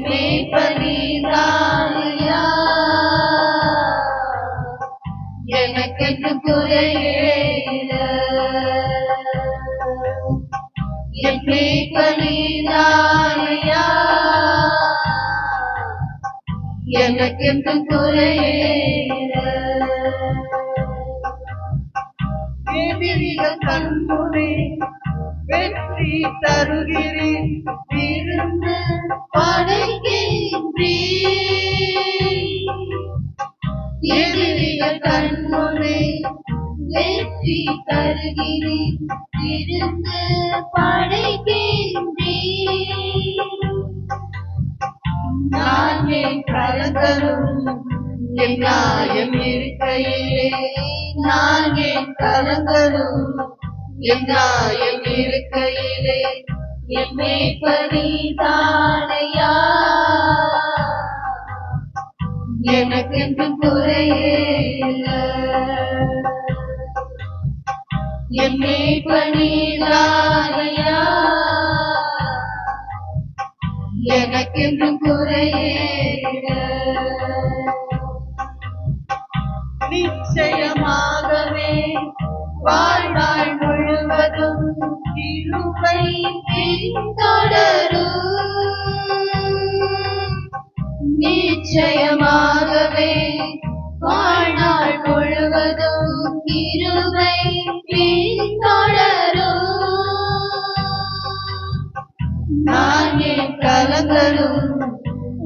மேய்ப்பனீதானையா குறையே என் மேய்ப்பனீதானையா எனக்கென்று குறையே கண்முனை வெற்றி தருகிறேன். எதிரிகள் கண்முனை வெற்றி தருகிறேன். விருந்து படைக்கின்றீர். நான் என் நியாயம் இருக்கையிலே. நான் என் கலங்கரும் என் நியாயம் இருக்கையிலே. என் மேய்ப்பனிதானையா எனக்கென்றும் குறையே என்னை பணிதாரையா எனக்கென்றும் குறையே நிச்சயமாகவே வாழ்நாள் முழுவதும் கிருபை நிச்சயமாகவே வாழ்நாள் முழுவதும் இருவை பின்தொடரும். நான் என் கலங்களும்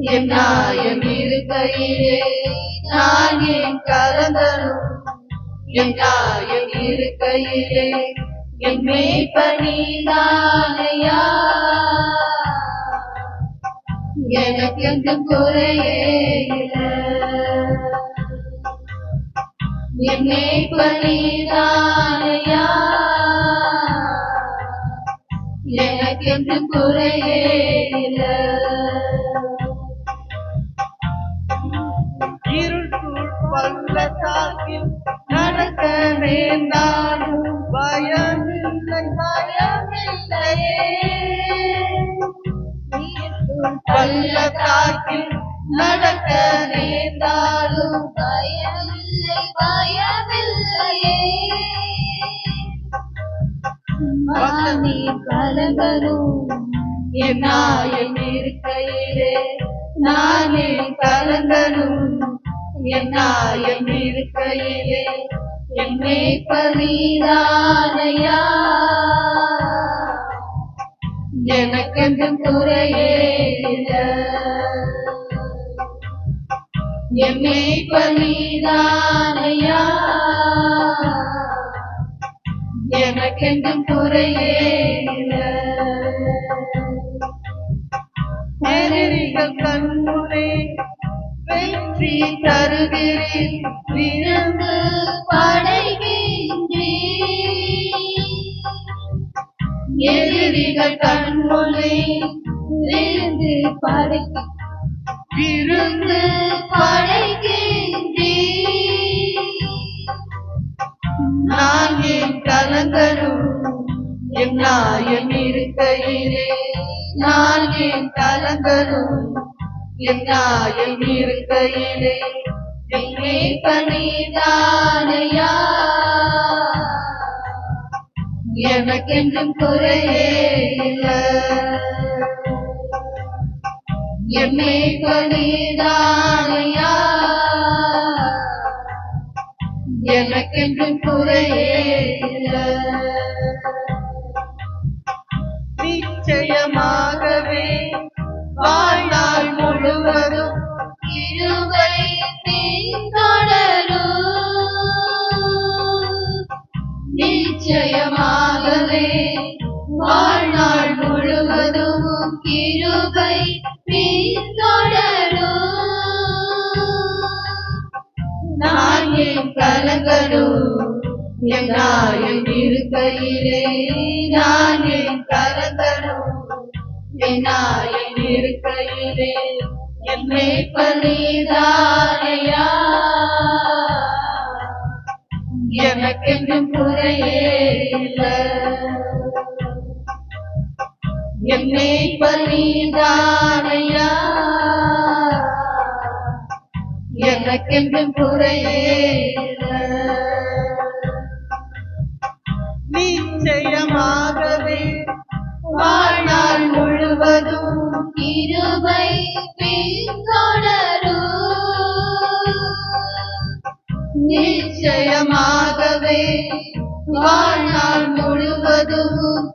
என் நாயம் இருக்கையிலே. நான் என் கலங்களும் என் நாயம் இருக்கையிலே. என் மேய்ப்பனிதானையா எனக்கு எந்த குறையே என்னை பணிதானையா மேய்ப்பனிதானையா எனக்கு எந்த குறையே இருள் சூழ் பல்ல சாக்கில் நடக்க வேண்டாம். நடக்க நேர்ந்தாலும் பயமில்லை பயமில்லையே. மாமி கலங்கரும் என் நாயம் இருக்கையிலே நானே கலங்கரும் என் நாயம் இருக்கையிலே என்னை பரிதானையா. எனக்கென்று குறையே எம்மை என் மேய்ப்பனீதானையா குறையே இல்ல. எதிரிகள் வெற்றி தருகிறேன் விருந்து படைக்கின்றீர். எதிரிகள் கண்முனை விருந்து படைக்க விருந்து படைக்கின்றீர். நான் என் கலங்கரும் என் நாயம் இருக்கையிலே. நான் என் கலங்கரும் என் நாயம் இருக்கையிலே. என் மேய்ப்பனிதானையா எனக்கென்றும் குறையே என் மேய்ப்பனிதானையா எனக்கென்றும் குறையே இல்ல. நிச்சயமாகவே வாழ்நாள் முழுவதும் கிருபை பின்தொடரும். நிச்சயமாகவே வாழ்நாள் முழுவதும் கலங்களும் என் நாயம் இருக்கையிலே நான் என் கலங்களும் என் இருக்கையிலே என் மேய்ப்பனிதானையா எனக்கென்றும் குறையே இல்ல. எனக்கென்றும் குறையே நிச்சயமாகவே வாழ்நாள் முழுவதும் பின்தொடரும். நிச்சயமாகவே வாழ்நாள் முழுவதும்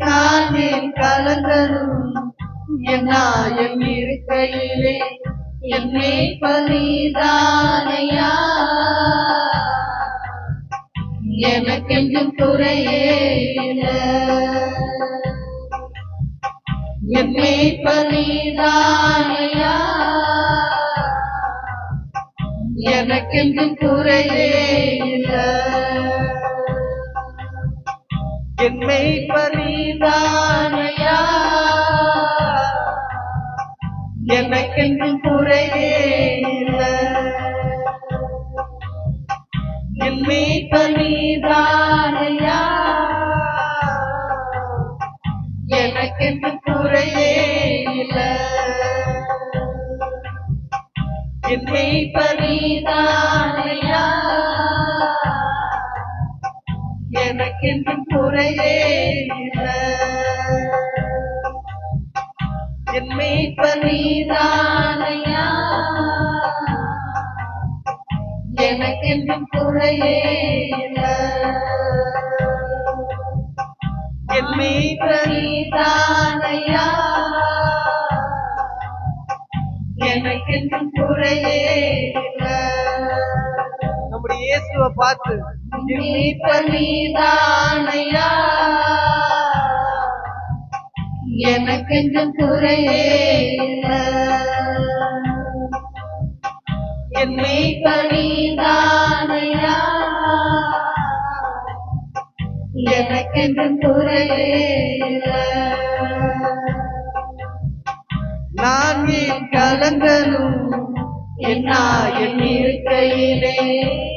நானே கலங்கரும் என் நாயம் இருக்கையிலே என்னை பலிதானையா எனக்கெங்கும் துறையே என்னை பலிதானையா எனக்கெங்கும் துறையே இல்லை என்னை பரிதானையா? எனக்கென்றும் குறையே இல்லை. என்னை பரிதானையா? எனக்கென்றும் குறையே இல்லை. என்னை பரிதானையா? எனக்கென்றும் குறையே இல்லை. என்னை பரிதானையா எனக்கென்றும் குறையே இல்லை. என்னை பலிதானையா எனக்கென்றும் குறையே நம்முடைய இயேசுவை பார்த்து என்னை பலிதானையா எனக்கென்றும் குறையே இல்லை. என்னை பலிதானையா எனக்கென்றும் குறையே நான் என் என் இருக்கையிலே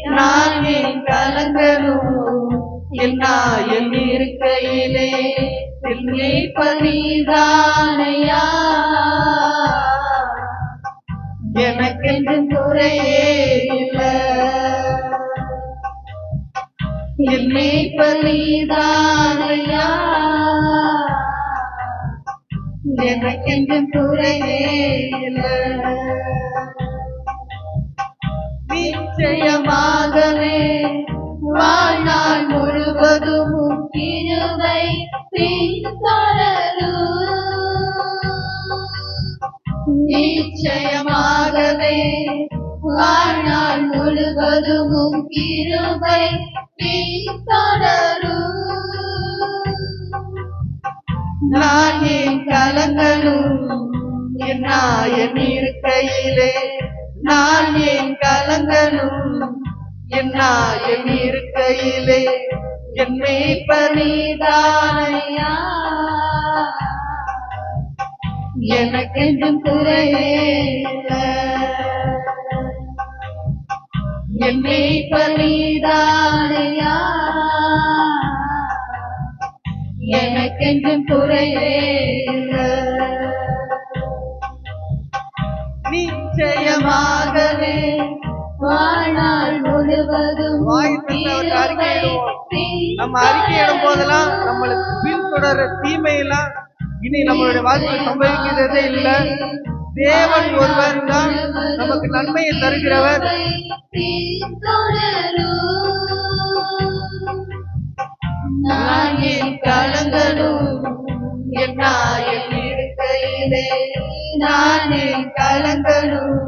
நான் என் கலங்கரும். என் இருக்கையிலே என்னை பலிதானையா எனக்கென்றும் குறையே இல்லை என்னை பலிதானையா எனக்கென்றும் குறையே இல்லை நிச்சயமாகவே. வாழ்நாள் முழுவதும் கிருவை நிச்சயமாகவே. வாழ்நாள் முழுவதும் கிருவை பின்தொடரும். நான் என் கலங்களும் என் நாயன் இருக்கையிலே. நான் என் கலங்களும் என் நாயன் இருக்கையிலே என் மேய்ப்பனிதானை பலிதானையா எனக்கென்றும் குறையே இல்லை. என்னை பலிதானையா எனக்கென்றும் குறையே நிச்சயமாகவே நம்ம அறிக்கையிடும் போதெல்லாம் நம்மளுக்கு பின்தொடர தீமையெல்லாம் இனி நம்மளுடைய வாழ்க்கையில் சம்பவிக்கிறதே இல்லை. தேவன் ஒருவர் தான் நமக்கு நன்மையை தருகிறவர். கலங்கணும் என் கலங்களும்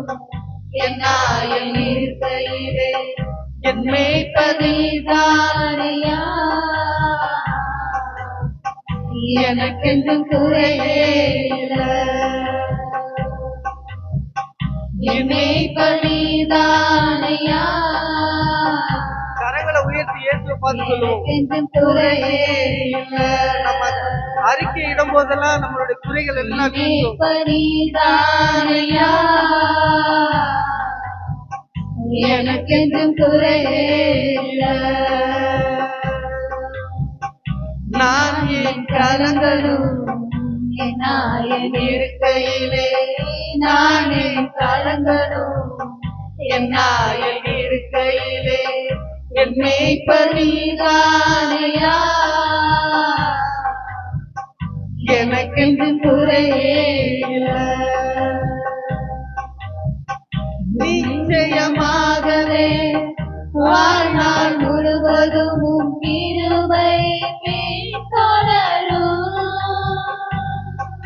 என் நாயன் இருக்கையிலே. என் கலங்களும் என் எனக்கென்றும். என்னை பலிதானையா கரங்களை உயர்த்தி இயேசுவை பார்த்து சொல்லுவோம். நம்ம அறிக்கை இடும் போதெல்லாம் நம்மளுடைய குறைகள் எல்லாம் எனக்கென்றும் குறையே நான் ஏன் கலங்கணும் என் நாயன் இருக்கையிலே நானே கலங்கணும் என் நாயன் இருக்கையிலே என்னை மேய்ப்பனிதானையா எனக்கென்று குறையே நிச்சயமாகவே வாழ்நாள் முழுவதும் உம் கிருபை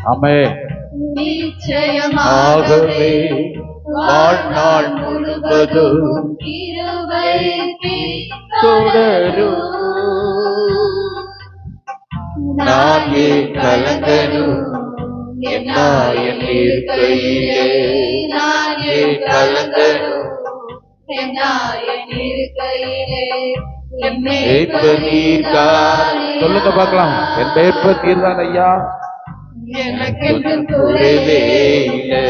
ஆமே. நிச்சயமாகவே வாழ்நாள் முழுவதும் பின்தொடரும். நான் ஏன் கலங்கணும் என் இருக்கையிலே. நான் நீர்தான் சொல்லுங்க பார்க்கலாம். என் மேய்ப்ப நீர்தான் ஐயா எனக்கென்று குறைவே இல்லை.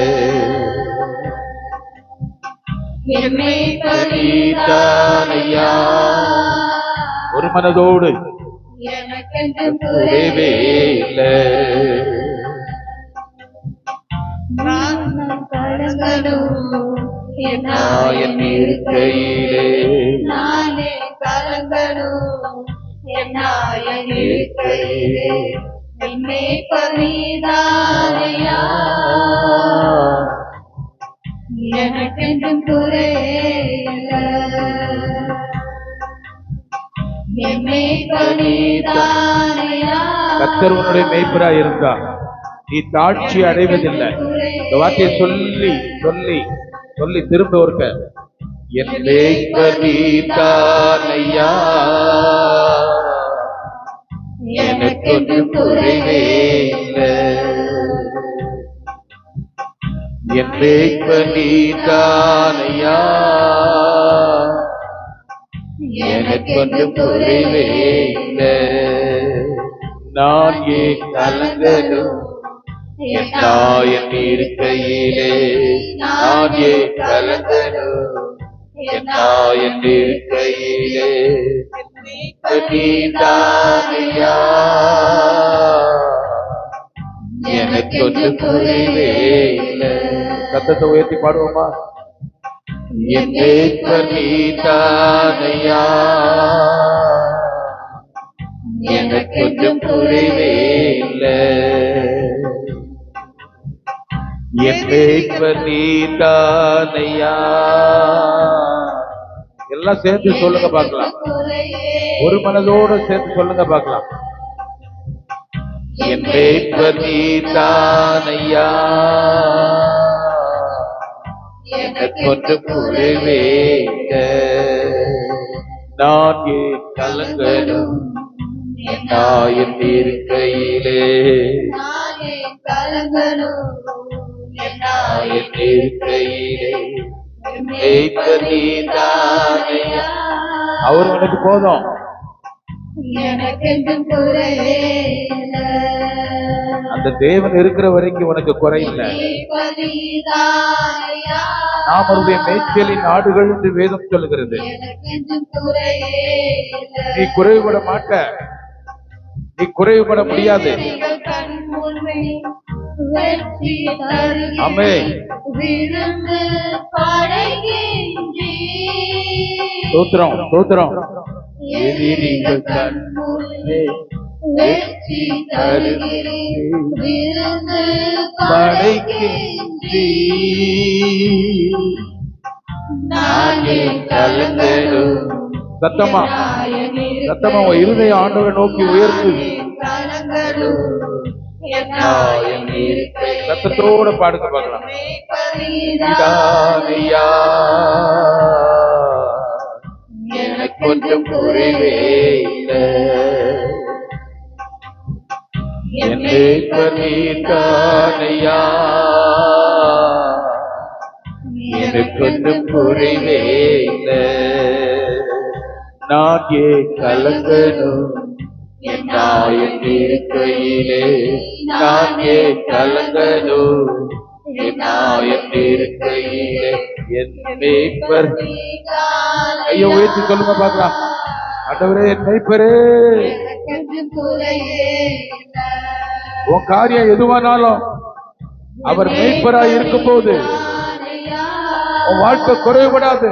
என்னை நீர்தான் ஐயா ஒரு மனதோடு. எனக்கென்று குறைவே இல்லை. என் இருக்கையிலே. நானே கலங்கணும் என் நாயன் இருக்கையிலே. என்னை எனக்கென்றும் குறையில்லை கத்தர் உன்னுடைய மேய்ப்பரா இருந்தா. நீ தாட்சி அடைவதில்லை. இந்த வார்த்தையை சொல்லி சொல்லி சொல்லி திரும்ப ஒருக்க. என் மேய்ப்பர் நீதான் ஐயா எனக்கு ஒன்று குறைவே இல்லை என் நான் ஏன் என் தாயன் இருக்கையிலே நான் ஏன் என் தாயன் இருக்கையிலே நீதானையா எனக்கு ஒன்று குறைவே இல்லை சத்தத்தை உயர்த்தி பாடுவோமா? என் நீதானையா எனக்கு கொஞ்சம் குறைவே இல்லை நீதானையா எல்லாம் சேர்த்து சொல்லுங்க பார்க்கலாம். ஒரு மனதோட சேர்த்து சொல்லுங்க பார்க்கலாம். என் மேய்ப்பர் நீதானையா. எனக்கு கொஞ்சம் குறைவே இல்லை. நான் ஏன் கலங்கணும்? என் தாயின் இருக்கையிலே. நானே கலங்கணும்? என் தாயின் இருக்கையிலே. மேய்ப்பர் நீதானையா. அவர் உனக்கு போதும். அந்த தேவன் இருக்கிற வரைக்கும் உனக்கு குறை இல்லை பரிதாரையா நாம் அவருடைய மேய்ச்சலின் நாடுகள் என்று வேதம் சொல்லுகிறது. நீ குறைவுபட மாட்ட. நீ குறைவுபட முடியாது. படைக்கின்றேன். தோத்திரம் தோத்திரம் எதிரிகள் கண் முன்னே வெற்றி தருகிறேன். விருந்து படைக்கின்றேன். நானே கலங்கடும். சத்தமா சத்தமா உன் இருதய ஆண்டவரை நோக்கி உயர்த்து. சத்தத்தோட பாடுங்க பார்க்கலாம். எனக்கு கொஞ்சம் குறைவே இல்லை. என் எனக்கு கொஞ்சம் குறைவே இல்லை. நான் ஏன் கலங்கணும். என் இருக்கையிலே நான் ஏன் கலங்கணும். என் நாயன் இருக்கையிலே என் மேற்பர் ஐயோ உயர்த்தி சொல்லுங்க பார்க்கலாம் ஆண்டவரே மேய்ப்பரே இல்லை. உன் காரியம் எதுவானாலும் அவர் மேய்ப்பராய் இருக்கும் போது உன் வாழ்க்கை குறைவுபடாது.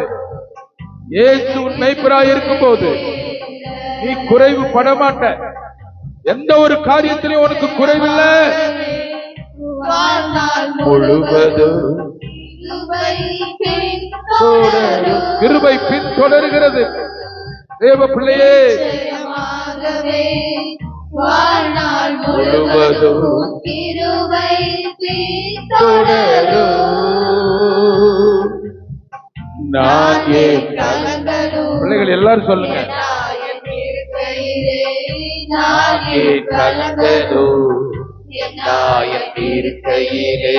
ஏசு உன் மேய்ப்பராய் இருக்கும் போது நீ குறைவு பட மாட்ட எந்த ஒரு காரியத்திலையும் உனக்கு குறைவில்லை. முழுவதும் கிருபை பின் தொடர்கிறது தேவ பிள்ளையே. வாழ்நாள் முழுவதும் கிருபை பின்தொடரும். நான் பிள்ளைகள் எல்லாரும் சொல்லுங்க. நான் கலந்ததோ நாயன் இருக்கையிலே.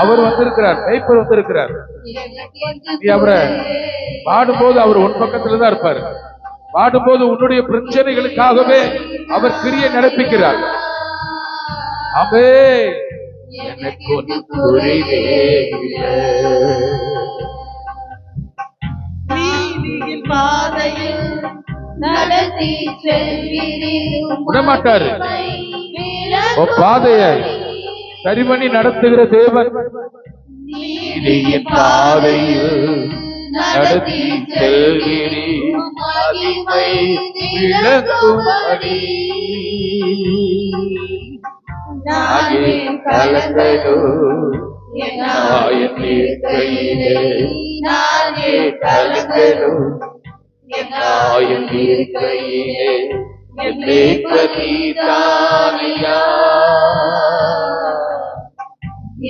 அவர் வந்திருக்கிறார் மேய்ப்பர் வந்திருக்கிறார் நீ அவரை பாடும்போது அவர் உன் பக்கத்துல தான் இருப்பார் பாடும்போது உன்னுடைய பிரச்சனைகளுக்காகவே அவர் கிரியை நடப்பிக்கிறார் அவே எனக்கு ஒன்று குறைவே இல்லை. நடத்தி விடமாட்டாரு. பாதையை சரி பண்ணி நடத்துகிற தேவன். பாதையில் நடத்தி நானே கலந்ததோ நாயன் இருக்கையிலே நானே கலந்ததோ நாயன் இருக்கையிலே என்னை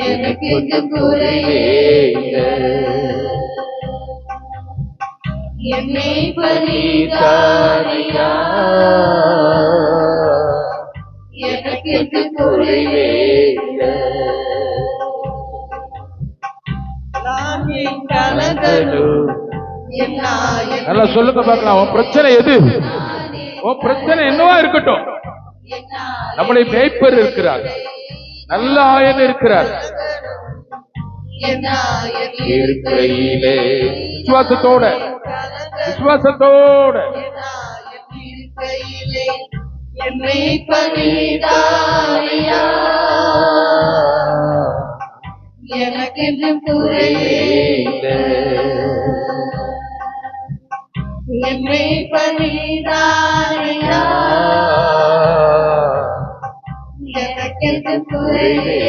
எனக்கு இது என்னை பலிதானையா எனக்கு குறைவே என் நல்லா சொல்லுங்க பார்க்கலாம். உன் பிரச்சனை எது? உன் பிரச்சனை என்னவா இருக்கட்டும். நம்முடைய மேய்ப்பர் இருக்கிறார். நல்ல ஆயன் இருக்கிறார். இருக்கையிலே விசுவாசத்தோட. விசுவாசத்தோட. இருக்கையிலே எனக்கென்று குறைவே